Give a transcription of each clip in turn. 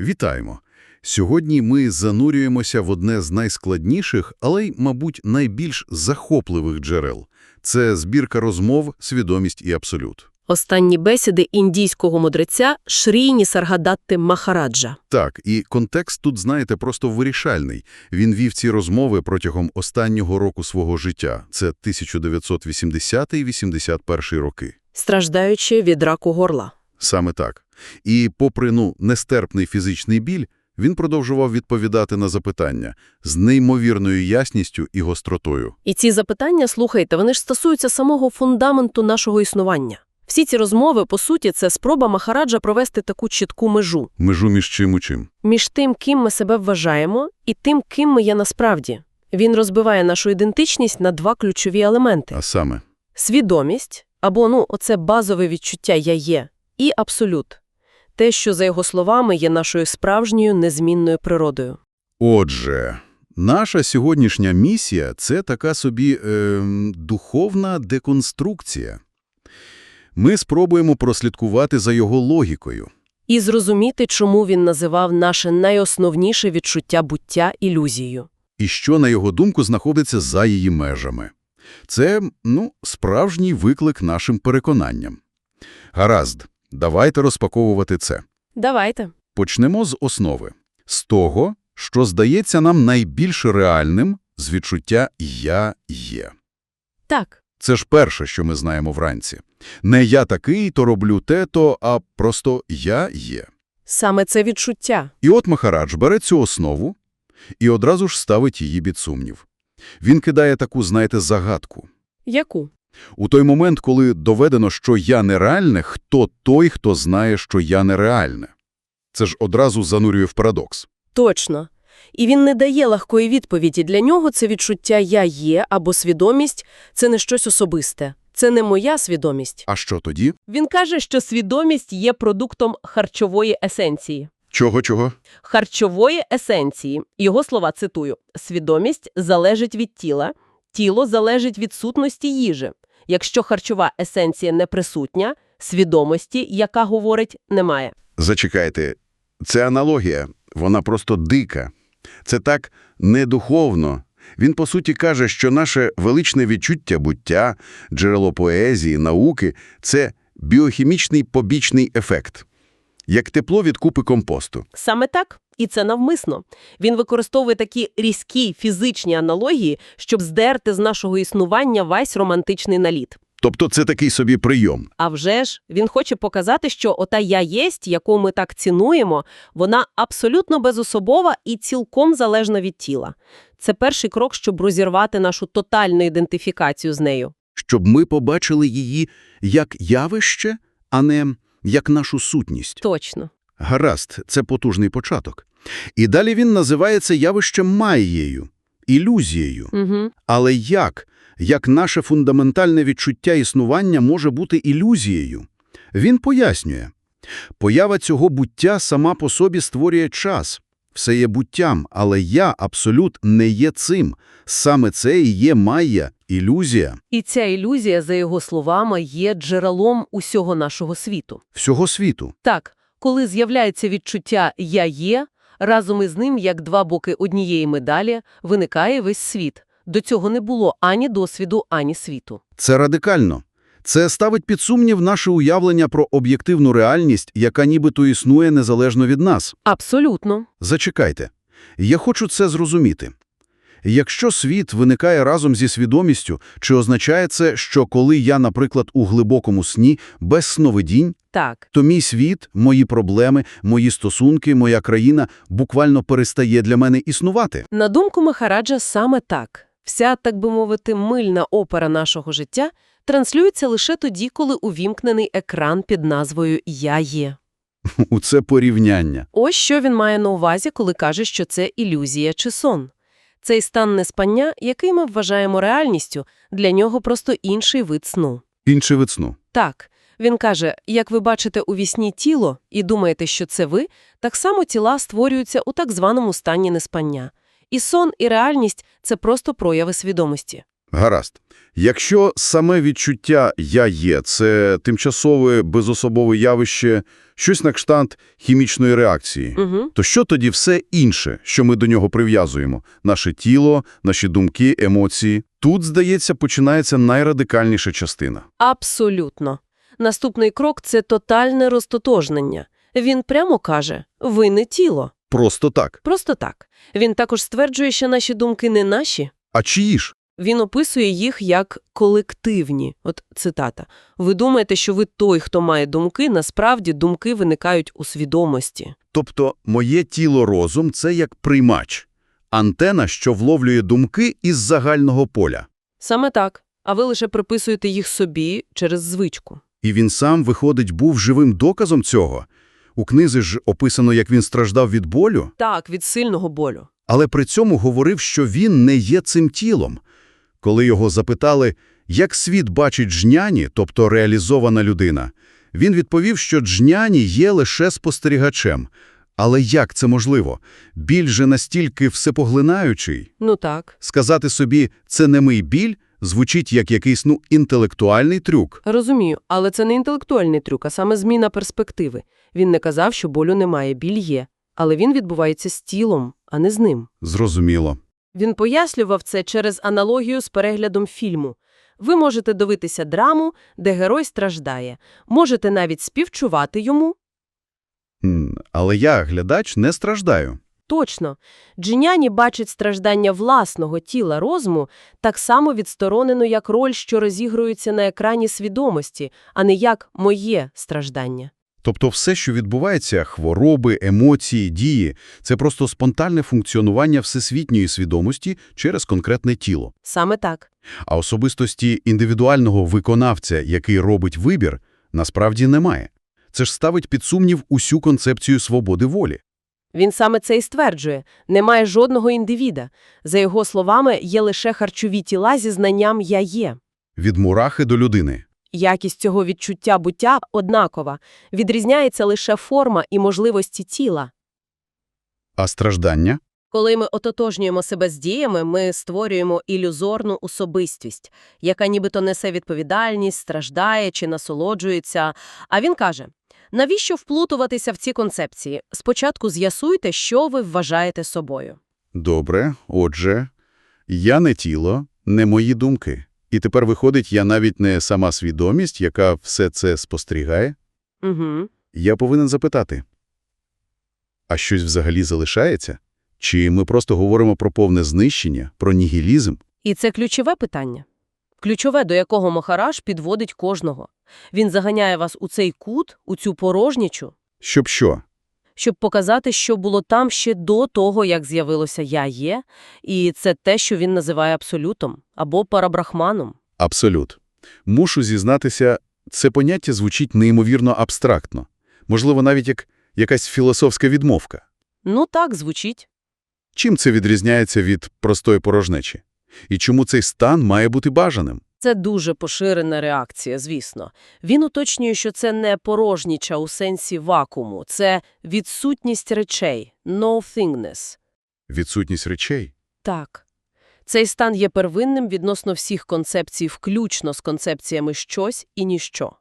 Вітаємо! Сьогодні ми занурюємося в одне з найскладніших, але й, мабуть, найбільш захопливих джерел. Це збірка розмов, свідомість і абсолют. Останні бесіди індійського мудреця Шріні Саргадатти Махараджа. Так, і контекст тут, знаєте, просто вирішальний. Він вів ці розмови протягом останнього року свого життя. Це 1980-81 роки. страждаючи від раку горла. Саме так. І попри, ну, нестерпний фізичний біль, він продовжував відповідати на запитання з неймовірною ясністю і гостротою. І ці запитання, слухайте, вони ж стосуються самого фундаменту нашого існування. Всі ці розмови, по суті, це спроба Махараджа провести таку чітку межу Межу між чим і чим. між тим, ким ми себе вважаємо, і тим, ким ми є насправді. Він розбиває нашу ідентичність на два ключові елементи. А саме, Свідомість, або, ну, оце базове відчуття «я є», і абсолют. Те, що, за його словами, є нашою справжньою незмінною природою. отже, наша сьогоднішня місія – це така собі ем, духовна деконструкція. Ми спробуємо прослідкувати за його логікою. І зрозуміти, чому він називав наше найосновніше відчуття буття ілюзією. і що, на його думку, знаходиться за її межами. Це, ну, справжній виклик нашим переконанням. Гаразд, давайте розпаковувати це. Давайте. Почнемо з основи. З того, що здається нам найбільш реальним з відчуття «я є». Так. Це ж перше, що ми знаємо вранці. Не «я такий, то роблю те-то», а просто «я є». Саме це відчуття. І от Махарадж бере цю основу і одразу ж ставить її під сумнів. Він кидає таку, знаєте, загадку. Яку? У той момент, коли доведено, що я нереальне, хто той, хто знає, що я нереальне? Це ж одразу занурює в парадокс. Точно. І він не дає легкої відповіді. Для нього це відчуття «я є» або свідомість – це не щось особисте. Це не моя свідомість. А що тоді? Він каже, що свідомість є продуктом харчової есенції. Чого-чого? Харчової есенції. Його слова цитую. Свідомість залежить від тіла, тіло залежить від сутності їжі. Якщо харчова есенція не присутня, свідомості, яка говорить, немає. Зачекайте, це аналогія, вона просто дика. Це так недуховно. Він, по суті, каже, що наше величне відчуття буття, джерело поезії, науки – це біохімічний побічний ефект. Як тепло від купи компосту. Саме так. І це навмисно. Він використовує такі різкі фізичні аналогії, щоб здерти з нашого існування весь романтичний наліт. Тобто це такий собі прийом. А вже ж, він хоче показати, що ота «я єсть», яку ми так цінуємо, вона абсолютно безособова і цілком залежна від тіла. Це перший крок, щоб розірвати нашу тотальну ідентифікацію з нею. Щоб ми побачили її як явище, а не як нашу сутність. Точно. Гаразд, це потужний початок. І далі він називає це явищем маєю, ілюзією. Угу. Але як? Як наше фундаментальне відчуття існування може бути ілюзією? Він пояснює. Поява цього буття сама по собі створює час. Все є буттям, але я, абсолют, не є цим. Саме це і є майя, ілюзія І ця ілюзія, за його словами, є джерелом усього нашого світу. всього світу. Так, коли з'являється відчуття «я є», разом із ним, як два боки однієї медалі, виникає весь світ. До цього не було ані досвіду, ані світу. Це радикально. Це ставить під сумнів наше уявлення про об'єктивну реальність, яка нібито існує незалежно від нас. Абсолютно. Зачекайте. Я хочу це зрозуміти. Якщо світ виникає разом зі свідомістю, чи означає це, що коли я, наприклад, у глибокому сні, без сновидінь, Так. то мій світ, мої проблеми, мої стосунки, моя країна буквально перестає для мене існувати? На думку Махараджа, саме так. Вся, так би мовити, мильна опера нашого життя транслюється лише тоді, коли увімкнений екран під назвою «Я є». У це порівняння. Ось що він має на увазі, коли каже, що це ілюзія чи сон. Цей стан неспання, який ми вважаємо реальністю, для нього просто інший вид сну. Інше вид сну. Так, він каже, як ви бачите у вісні тіло і думаєте, що це ви, так само тіла створюються у так званому стані неспання. І сон, і реальність – це просто прояви свідомості. Гаразд. Якщо саме відчуття «я є» – це тимчасове, безособове явище, щось на кшталт хімічної реакції, Угу. то що тоді все інше, що ми до нього прив'язуємо? Наше тіло, наші думки, емоції? Тут, здається, починається найрадикальніша частина. Абсолютно. Наступний крок – це тотальне розтотожнення. Він прямо каже «ви не тіло». Просто так. Просто так. Він також стверджує, що наші думки не наші. А чиї ж? Він описує їх як колективні. От цитата. «Ви думаєте, що ви той, хто має думки, насправді думки виникають у свідомості». Тобто моє тіло-розум – це як приймач. Антена, що вловлює думки із загального поля. Саме так. А ви лише приписуєте їх собі через звичку. І він сам, виходить, був живим доказом цього. У книзі ж описано, як він страждав від болю, Так, від сильного болю. але при цьому говорив, що він не є цим тілом. Коли його запитали, як світ бачить жняні, тобто реалізована людина, він відповів, що джняні є лише спостерігачем. Але як це можливо? Біль же настільки всепоглинаючий. Ну так. Сказати собі «це не мій біль» звучить як якийсь, ну, інтелектуальний трюк. Розумію, але це не інтелектуальний трюк, а саме зміна перспективи. Він не казав, що болю немає, біль є. Але він відбувається з тілом, а не з ним. Зрозуміло. Він пояснював це через аналогію з переглядом фільму. Ви можете дивитися драму, де герой страждає. Можете навіть співчувати йому. Але я, глядач, не страждаю. Точно. Джиняні бачить страждання власного тіла розуму так само відсторонено, як роль, що розігрується на екрані свідомості, а не як моє страждання. Тобто все, що відбувається – хвороби, емоції, дії – це просто спонтанне функціонування всесвітньої свідомості через конкретне тіло. Саме так. А особистості індивідуального виконавця, який робить вибір, насправді немає. Це ж ставить під сумнів усю концепцію свободи волі. Він саме це і стверджує. Немає жодного індивіда. За його словами, є лише харчові тіла зі знанням «я є». Від мурахи до людини. Якість цього відчуття буття однакова. Відрізняється лише форма і можливості тіла. А страждання? Коли ми ототожнюємо себе з діями, ми створюємо ілюзорну особистість, яка нібито несе відповідальність, страждає чи насолоджується. А він каже, навіщо вплутуватися в ці концепції? Спочатку з'ясуйте, що ви вважаєте собою. Добре, отже, я не тіло, не мої думки. І тепер виходить, я навіть не сама свідомість, яка все це спостерігає. Угу. Я повинен запитати, а щось взагалі залишається? Чи ми просто говоримо про повне знищення, про нігілізм? І це ключове питання. Ключове, до якого Махараш підводить кожного. Він заганяє вас у цей кут, у цю порожнічу, Щоб що? Щоб показати, що було там ще до того, як з'явилося «я є», і це те, що він називає абсолютом або парабрахманом. Абсолют. Мушу зізнатися, це поняття звучить неймовірно абстрактно. Можливо, навіть як якась філософська відмовка. Ну так, звучить. Чим це відрізняється від простої порожнечі? І чому цей стан має бути бажаним? Це дуже поширена реакція, звісно. Він уточнює, що це не порожніча у сенсі вакууму, це відсутність речей, no-thingness. Відсутність речей? Так. Цей стан є первинним відносно всіх концепцій, включно з концепціями «щось» і «ніщо».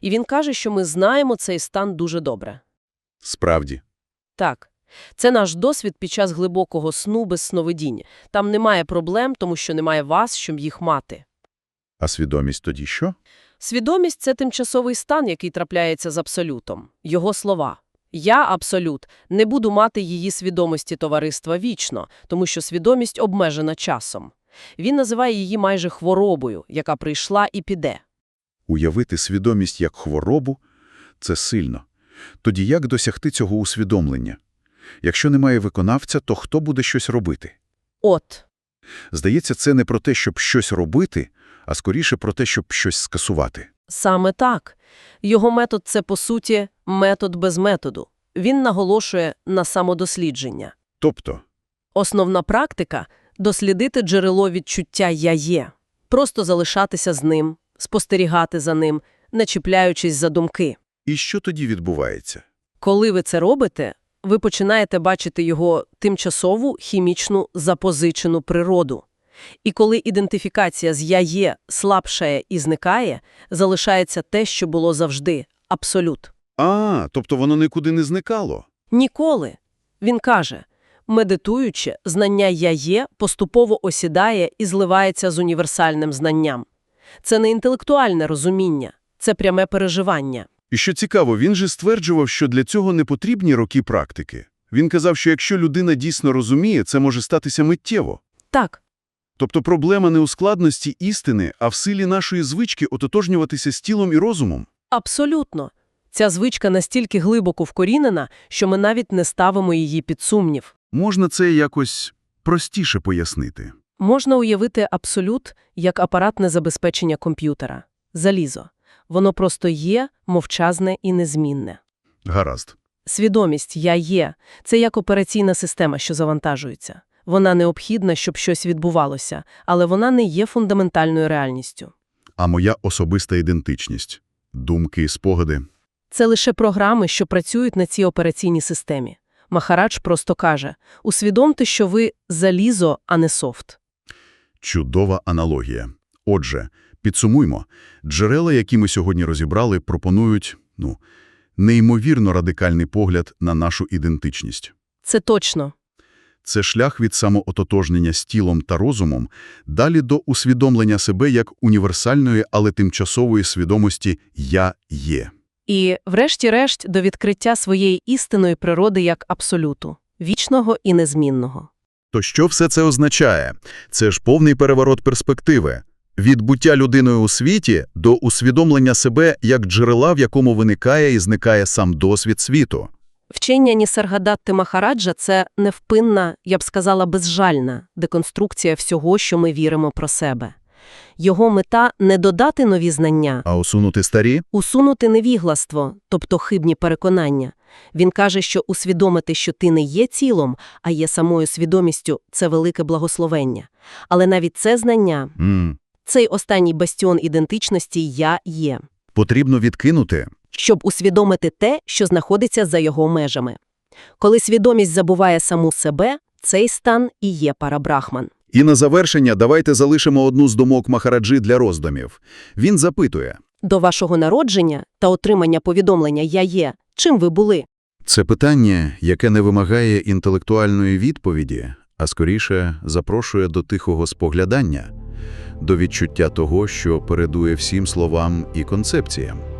І він каже, що ми знаємо цей стан дуже добре. Справді. Так. Це наш досвід під час глибокого сну без сновидінь. Там немає проблем, тому що немає вас, щоб їх мати. А свідомість тоді що? Свідомість – це тимчасовий стан, який трапляється з абсолютом. Його слова. Я, абсолют, не буду мати її свідомості товариства вічно, тому що свідомість обмежена часом. Він називає її майже хворобою, яка прийшла і піде. Уявити свідомість як хворобу – це сильно. Тоді як досягти цього усвідомлення? Якщо немає виконавця, то хто буде щось робити? От. Здається, це не про те, щоб щось робити, а скоріше про те, щоб щось скасувати. Саме так. Його метод – це, по суті, метод без методу. Він наголошує на самодослідження. Тобто, Основна практика – дослідити джерело відчуття «я є». Просто залишатися з ним, спостерігати за ним, не чіпляючись за думки. і що тоді відбувається? Коли ви це робите, ви починаєте бачити його тимчасову хімічну запозичену природу. І коли ідентифікація з «я є» слабшає і зникає, залишається те, що було завжди – абсолют. А, тобто воно нікуди не зникало. Ніколи. Він каже, медитуючи, знання «я є» поступово осідає і зливається з універсальним знанням. Це не інтелектуальне розуміння, це пряме переживання. І що цікаво, він же стверджував, що для цього не потрібні роки практики. Він казав, що якщо людина дійсно розуміє, це може статися миттєво. Так, Тобто проблема не у складності істини, а в силі нашої звички ототожнюватися з тілом і розумом. абсолютно. Ця звичка настільки глибоко вкорінена, що ми навіть не ставимо її під сумнів. Можна це якось простіше пояснити. Можна уявити абсолют як апаратне забезпечення комп'ютера – залізо. Воно просто є, мовчазне і незмінне. Гаразд. Свідомість «я є» – це як операційна система, що завантажується. Вона необхідна, щоб щось відбувалося, але вона не є фундаментальною реальністю. А моя особиста ідентичність. Думки, спогади. Це лише програми, що працюють на цій операційній системі. Махарадж просто каже – усвідомте, що ви залізо, а не софт. Чудова аналогія. Отже, підсумуймо. Джерела, які ми сьогодні розібрали, пропонують, ну, неймовірно радикальний погляд на нашу ідентичність. Це точно. Це шлях від самоототожнення з тілом та розумом далі до усвідомлення себе як універсальної, але тимчасової свідомості «я є». І, врешті-решт, до відкриття своєї істинної природи як абсолюту – вічного і незмінного. То що все це означає? Це ж повний переворот перспективи. Від буття людиною у світі до усвідомлення себе як джерела, в якому виникає і зникає сам досвід світу. Вчення Нісаргадатти Махараджа – це невпинна, я б сказала, безжальна деконструкція всього, що ми віримо про себе. Його мета – не додати нові знання, А усунути старі? усунути невігластво, тобто хибні переконання. Він каже, що усвідомити, що ти не є цілом, а є самою свідомістю – це велике благословення. Але навіть це знання, М. цей останній бастіон ідентичності «я є», Потрібно відкинути. Щоб усвідомити те, що знаходиться за його межами. Коли свідомість забуває саму себе, цей стан і є парабрахман. І на завершення давайте залишимо одну з думок Махараджі для роздумів. Він запитує. До вашого народження та отримання повідомлення «я є» чим ви були? Це питання, яке не вимагає інтелектуальної відповіді, а скоріше запрошує до тихого споглядання, до відчуття того, що передує всім словам і концепціям.